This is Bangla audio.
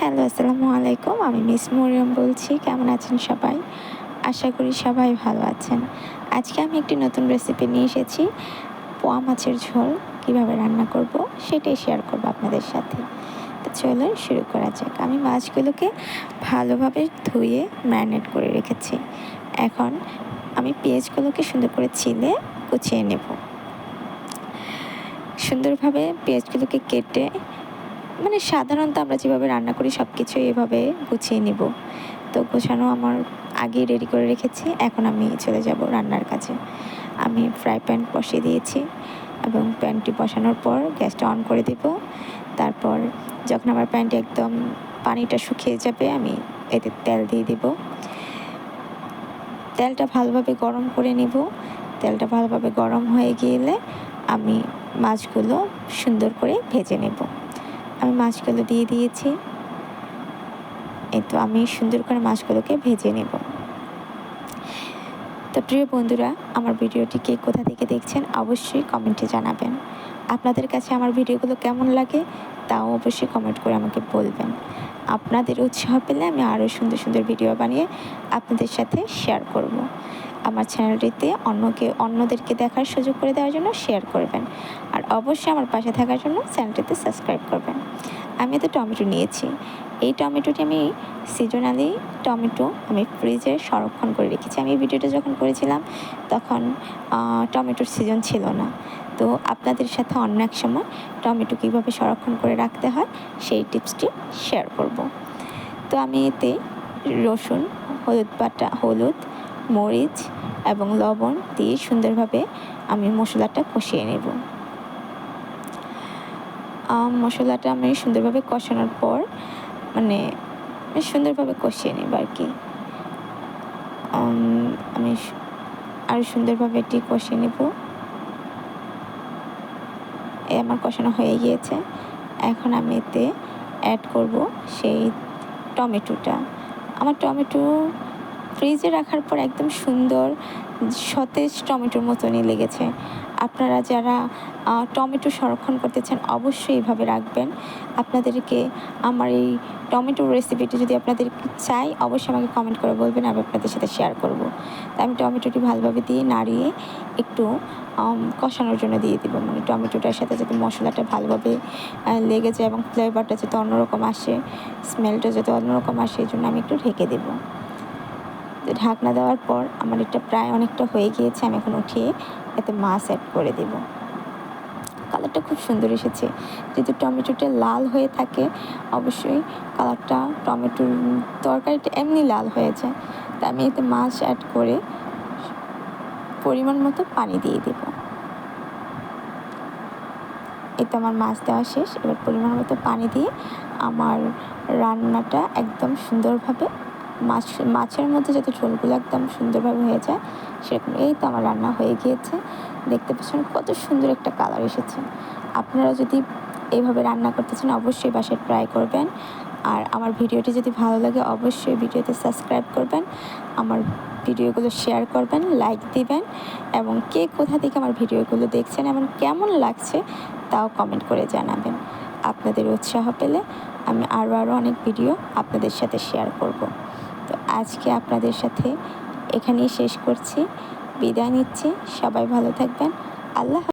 হ্যালো, আসসালামু আলাইকুম। আমি মিস মরিয়ম বলছি। কেমন আছেন সবাই? আশা করি সবাই ভালো আছেন। আজকে আমি একটি নতুন রেসিপি নিয়ে এসেছি, পোয়া মাছের ঝোল। কীভাবে রান্না করব সেটাই শেয়ার করব আপনাদের সাথে। তো চলুন শুরু করা যাক। আমি মাছগুলোকে ভালোভাবে ধুয়ে ম্যারিনেট করে রেখেছি। এখন আমি পেঁয়াজগুলোকে সুন্দর করে ছিলে কুচিয়ে নেব। সুন্দরভাবে পেঁয়াজগুলোকে কেটে মানে সাধারণত আমরা যেভাবে রান্না করি সব কিছু এভাবে গুছিয়ে নিব। তো গোছানো আমার আগেই রেডি করে রেখেছি। এখন আমি চলে যাব রান্নার কাছে আমি ফ্রাই প্যান বসিয়ে দিয়েছি এবং প্যানটি বসানোর পর গ্যাসটা অন করে দেব। তারপর যখন আমার প্যানটি একদম পানিটা শুকিয়ে যাবে, আমি এতে তেল দিয়ে দিব। তেলটা ভালোভাবে গরম করে নেব। তেলটা ভালোভাবে গরম হয়ে গেলে আমি মাছগুলো সুন্দর করে ভেজে নেব। আমি মাছগুলো দিয়ে দিয়েছি। এই তো আমি সুন্দর করে মাছগুলোকে ভেজে নেব। তো প্রিয় বন্ধুরা, আমার ভিডিওটি কে কোথা থেকে দেখছেন অবশ্যই কমেন্টে জানাবেন। আপনাদের কাছে আমার ভিডিওগুলো কেমন লাগে তাও অবশ্যই কমেন্ট করে আমাকে বলবেন। আপনাদের উৎসাহ পেলে আমি আরও সুন্দর সুন্দর ভিডিও বানিয়ে আপনাদের সাথে শেয়ার করব। আমার চ্যানেলটিতে অন্যকে, অন্যদেরকে দেখার সুযোগ করে দেওয়ার জন্য শেয়ার করবেন। অবশ্যই আমার পাশে থাকার জন্য চ্যানেলটিতে সাবস্ক্রাইব করবেন। আমি তো টমেটো নিয়েছি। এই টমেটোটি আমি সিজনালি টমেটো আমি ফ্রিজে সংরক্ষণ করে রেখেছি। আমি ভিডিওটা যখন করেছিলাম, তখন টমেটোর সিজন ছিল না। তো আপনাদের সাথে অন্য এক সময় টমেটো কীভাবে সংরক্ষণ করে রাখতে হয়, সেই টিপসটি শেয়ার করব। তো আমি এতে রসুন, হলুদ বাটা, হলুদ, মরিচ এবং লবণ দিয়ে সুন্দরভাবে আমি মশলাটা কষিয়ে নেব। মশলাটা আমি সুন্দরভাবে কষানোর পর মানে সুন্দরভাবে কষিয়ে নেব আর কি। আমি আরও সুন্দরভাবে এটি কষিয়ে নেব। এ আমার কষানো হয়ে গিয়েছে। এখন আমি এতে অ্যাড করব সেই টমেটোটা। আমার টমেটো ফ্রিজে রাখার পর একদম সুন্দর, সতেজ টমেটোর মতনই লেগেছে। আপনারা যারা টমেটো সংরক্ষণ করতে চান অবশ্যই এইভাবে রাখবেন। আপনাদেরকে আমার এই টমেটোর রেসিপিটি যদি আপনাদের চাই, অবশ্যই আমাকে কমেন্ট করে বলবেন, আমি আপনাদের সাথে শেয়ার করব। তাই আমি টমেটোটি ভালোভাবে দিয়ে নাড়িয়ে একটু কষানোর জন্য দিয়ে দেবো। মানে টমেটোটার সাথে যাতে মশলাটা ভালোভাবে লেগে যায় এবং ফ্লেভারটা যাতে অন্যরকম আসে স্মেলটা যাতে অন্যরকম আসে, এই জন্য আমি একটু ঢেকে দেবো। ঢাকনা দেওয়ার পর আমার এটা প্রায় অনেকটা হয়ে গিয়েছে, আমি এখন উঠিয়ে এতে মাছ অ্যাড করে দেব। কালারটা খুব সুন্দর এসেছে। যেহেতু টমেটোটা লাল হয়ে থাকে, অবশ্যই কালারটা টমেটোর তরকারিটা এমনি লাল হয়ে যায়। তা আমি এতে মাছ অ্যাড করে পরিমাণ মতো পানি দিয়ে দেব। এতে আমার মাছ দেওয়া শেষ। এবার পরিমাণ মতো পানি দিয়ে আমার রান্নাটা একদম সুন্দরভাবে মাছ, মাছের মধ্যে যাতে ঝোলগুলো একদম সুন্দরভাবে হয়ে যায়, সেরকম এই তো আমার রান্না হয়ে গিয়েছে। দেখতে পাচ্ছেন কত সুন্দর একটা কালার এসেছে। আপনারা যদি এইভাবে রান্না করতে চান, অবশ্যই বাসায় ট্রাই করবেন। আর আমার ভিডিওটি যদি ভালো লাগে, অবশ্যই ভিডিওতে সাবস্ক্রাইব করবেন। আমার ভিডিওগুলো শেয়ার করবেন লাইক দিবেন এবং কে কোথা থেকে আমার ভিডিওগুলো দেখছেন, এবং কেমন লাগছে, তাও কমেন্ট করে জানাবেন। আপনাদের উৎসাহ পেলে আমি আরও আরও অনেক ভিডিও আপনাদের সাথে শেয়ার করব। তো আজকে আপনাদের সাথে এখানেই শেষ করছি। বিদায় নিচ্ছি। সবাই ভালো থাকবেন। আল্লাহ